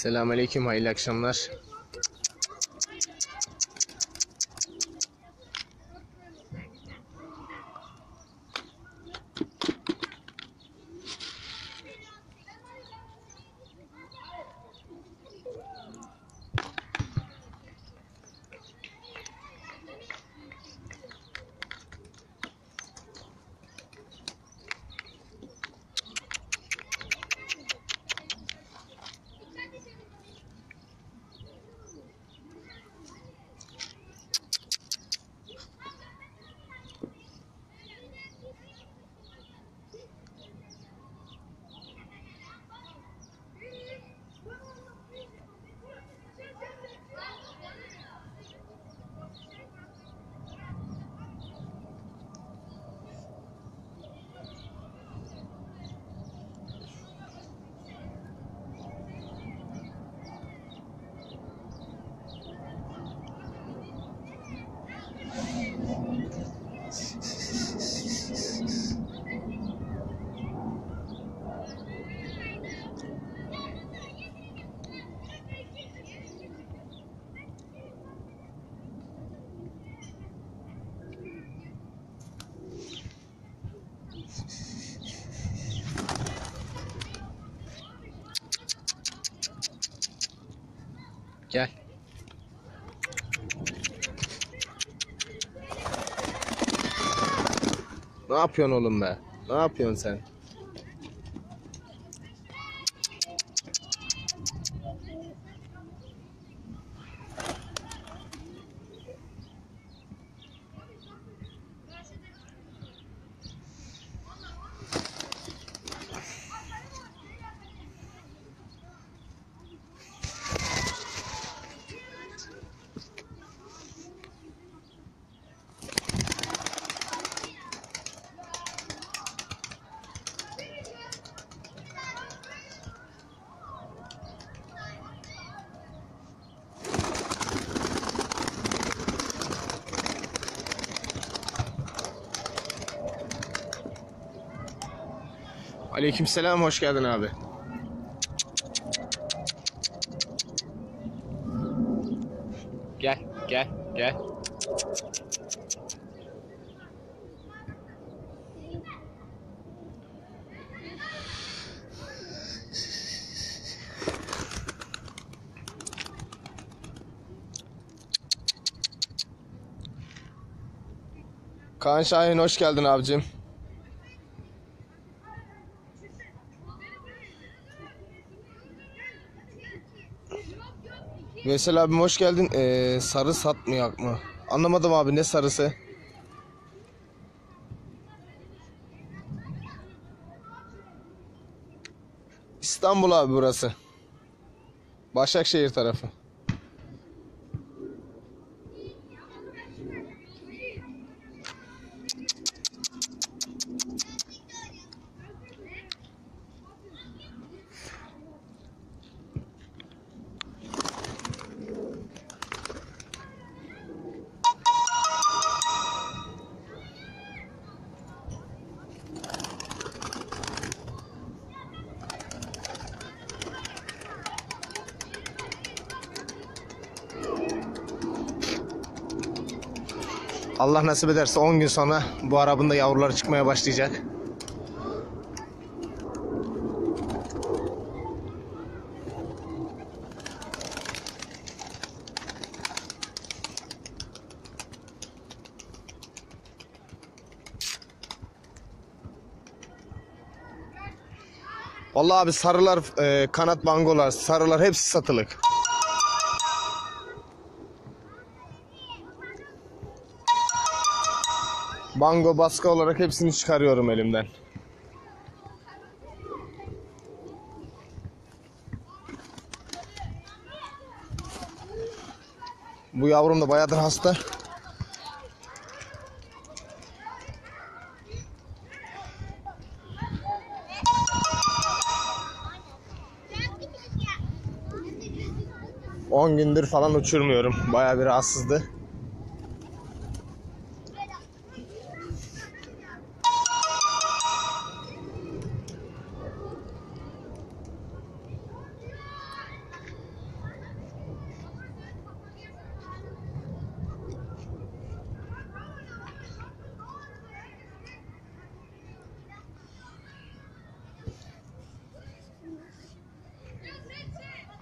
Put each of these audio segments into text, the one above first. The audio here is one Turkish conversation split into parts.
Selamünaleyküm, hayırlı akşamlar. Gel. Ne yapıyorsun oğlum be? Ne yapıyorsun sen? Aleykümselam, hoş geldin abi. Gel, gel, gel. Kaan Şahin hoş geldin abicim. Veysel abim hoş geldin. Ee, sarı satmıyor mı? Anlamadım abi ne sarısı? İstanbul abi burası. Başakşehir tarafı. Allah nasip ederse 10 gün sonra bu arabın da yavruları çıkmaya başlayacak. Vallahi abi sarılar, e, kanat bangolar, sarılar hepsi satılık. Bango baskı olarak hepsini çıkarıyorum elimden. Bu yavrum da bayağıdır hasta. On gündür falan uçurmuyorum. Bayağı bir rahatsızdı.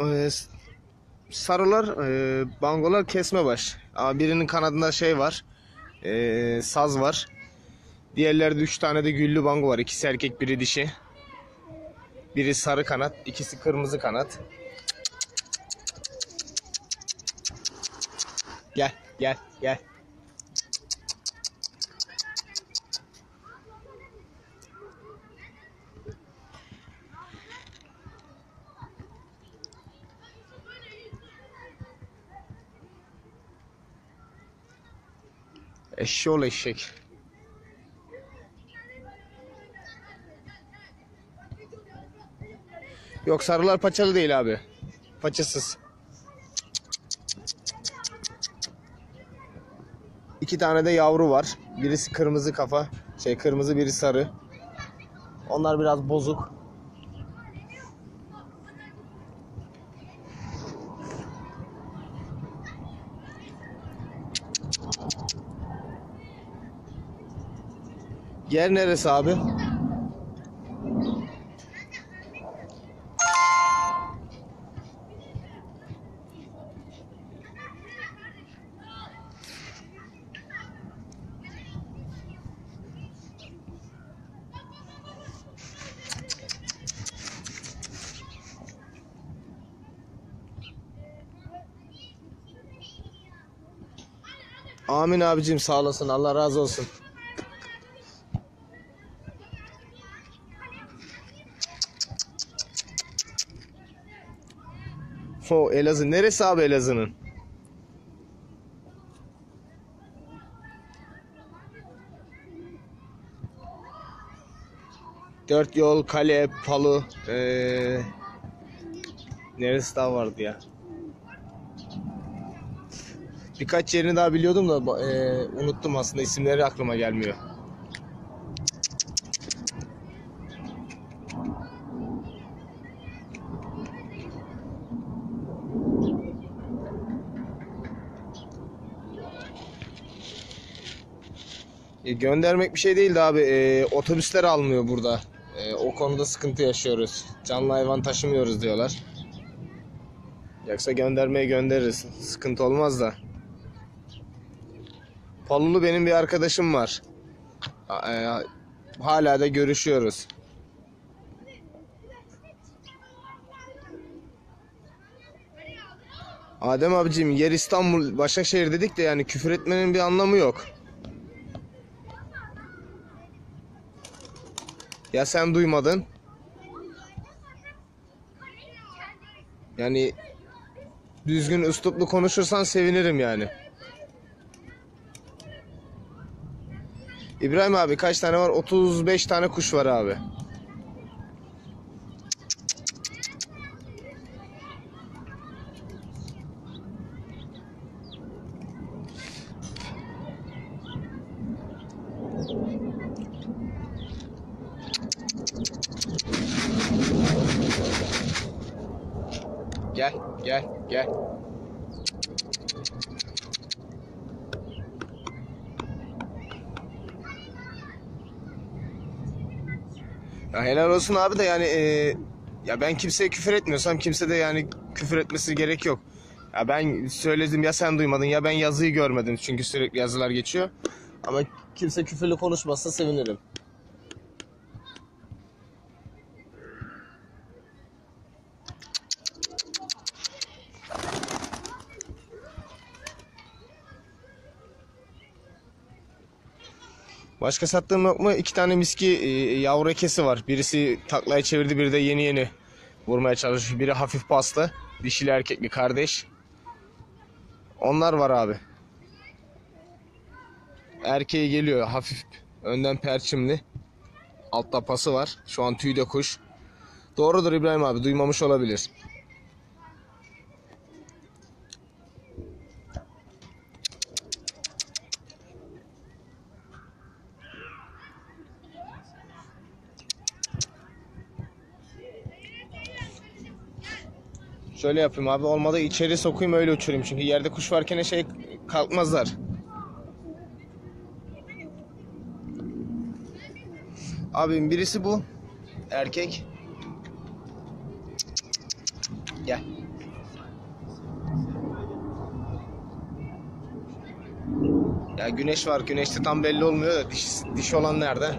E, s- sarılar, e, bangolar kesme baş. Ama birinin kanadında şey var. e, saz var. Diğerlerde 3 tane de güllü bango var. İkisi erkek, biri dişi. Biri sarı kanat, ikisi kırmızı kanat. Gel, gel, gel. Eşşoğlu eşek. Yok sarılar paçalı değil abi. Paçasız. İki tane de yavru var. Birisi kırmızı kafa. Şey kırmızı biri sarı. Onlar biraz bozuk. Yer neresi abi? Amin abicim sağ olasın. Allah razı olsun. O Elazığ. Neresi abi Elazığ'ın? Dört yol, kale, palu. Ee, neresi daha vardı ya? Birkaç yerini daha biliyordum da ee, unuttum aslında isimleri aklıma gelmiyor. E, göndermek bir şey değildi abi. E, otobüsler almıyor burada. E, o konuda sıkıntı yaşıyoruz. Canlı hayvan taşımıyoruz diyorlar. Yoksa göndermeye göndeririz. Sıkıntı olmaz da. Palulu benim bir arkadaşım var. E, hala da görüşüyoruz. Adem abicim yer İstanbul Başakşehir dedik de yani küfür etmenin bir anlamı yok. Ya sen duymadın? Yani düzgün üsluplu konuşursan sevinirim yani. İbrahim abi kaç tane var? 35 tane kuş var abi. Gel, gel, gel. Ya helal olsun abi de yani e, ya ben kimseye küfür etmiyorsam kimse de yani küfür etmesi gerek yok. Ya ben söyledim ya sen duymadın ya ben yazıyı görmedim çünkü sürekli yazılar geçiyor. Ama kimse küfürlü konuşmazsa sevinirim. Başka sattığım yok mu? İki tane miski e, yavru ekesi var. Birisi taklaya çevirdi, biri de yeni yeni vurmaya çalışıyor. Biri hafif paslı, dişili erkekli kardeş. Onlar var abi. Erkeği geliyor hafif önden perçimli. Altta pası var. Şu an tüyde kuş. Doğrudur İbrahim abi duymamış olabilir. Şöyle yapayım abi olmadı içeri sokayım öyle uçurayım. Çünkü yerde kuş varken şey kalkmazlar. Abim birisi bu. Erkek. Gel. Ya güneş var. Güneşte tam belli olmuyor da diş, diş olan nerede?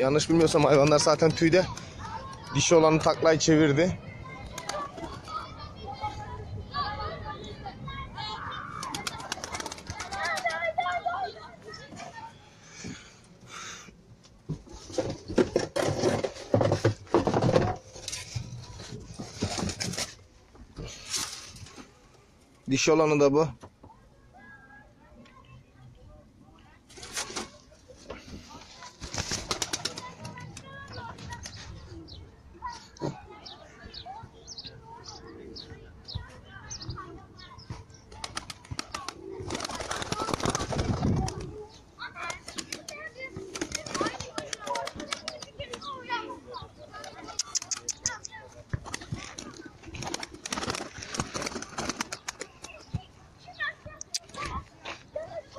Yanlış bilmiyorsam hayvanlar zaten tüyde. Dişi olanı taklayı çevirdi. Dişi olanı da bu.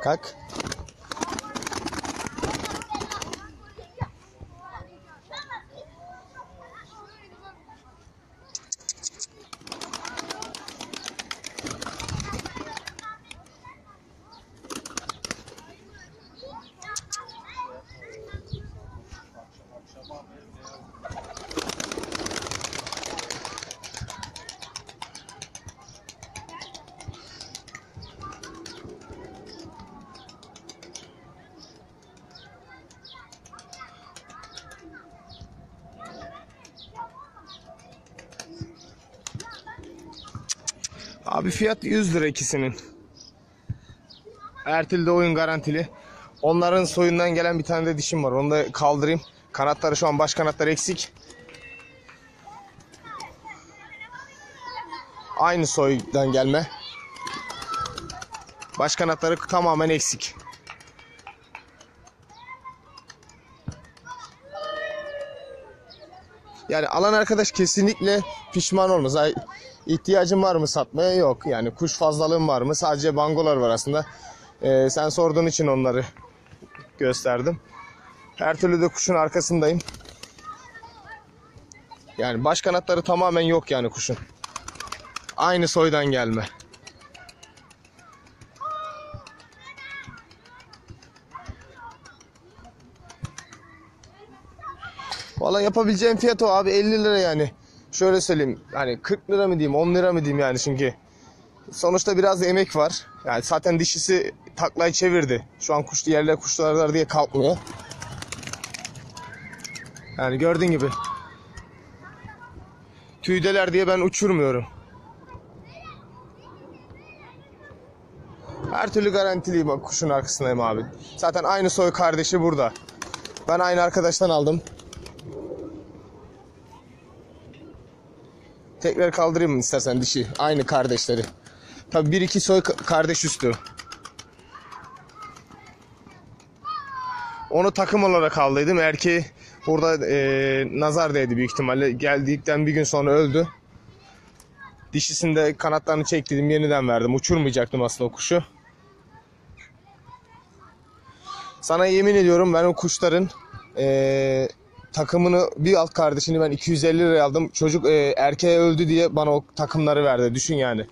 Как? Abi fiyat 100 lira ikisinin. Ertil'de oyun garantili. Onların soyundan gelen bir tane de dişim var. Onu da kaldırayım. Kanatları şu an baş kanatları eksik. Aynı soydan gelme. Baş kanatları tamamen eksik. Yani alan arkadaş kesinlikle pişman olmaz. Ay, ihtiyacın var mı satmaya? Yok. Yani kuş fazlalığın var mı? Sadece bangolar var aslında. Ee, sen sorduğun için onları gösterdim. Her türlü de kuşun arkasındayım. Yani baş kanatları tamamen yok yani kuşun. Aynı soydan gelme. Valla yapabileceğim fiyat o abi 50 lira yani. Şöyle söyleyeyim hani 40 lira mı diyeyim 10 lira mı diyeyim yani çünkü sonuçta biraz da emek var. Yani zaten dişisi taklayı çevirdi. Şu an kuşlu yerler kuşlar diye kalkmıyor. Yani gördüğün gibi. Tüydeler diye ben uçurmuyorum. Her türlü garantiliyim kuşun arkasındayım abi. Zaten aynı soy kardeşi burada. Ben aynı arkadaştan aldım. Tekrar kaldırayım istersen dişi? Aynı kardeşleri. Tabi bir iki soy ka- kardeş üstü. Onu takım olarak aldıydım. Erkeği burada eee, nazar değdi büyük ihtimalle. Geldikten bir gün sonra öldü. Dişisinde kanatlarını çektirdim yeniden verdim. Uçurmayacaktım aslında o kuşu. Sana yemin ediyorum ben o kuşların eee, takımını bir alt kardeşini ben 250 liraya aldım. Çocuk eee, erkeğe öldü diye bana o takımları verdi. Düşün yani.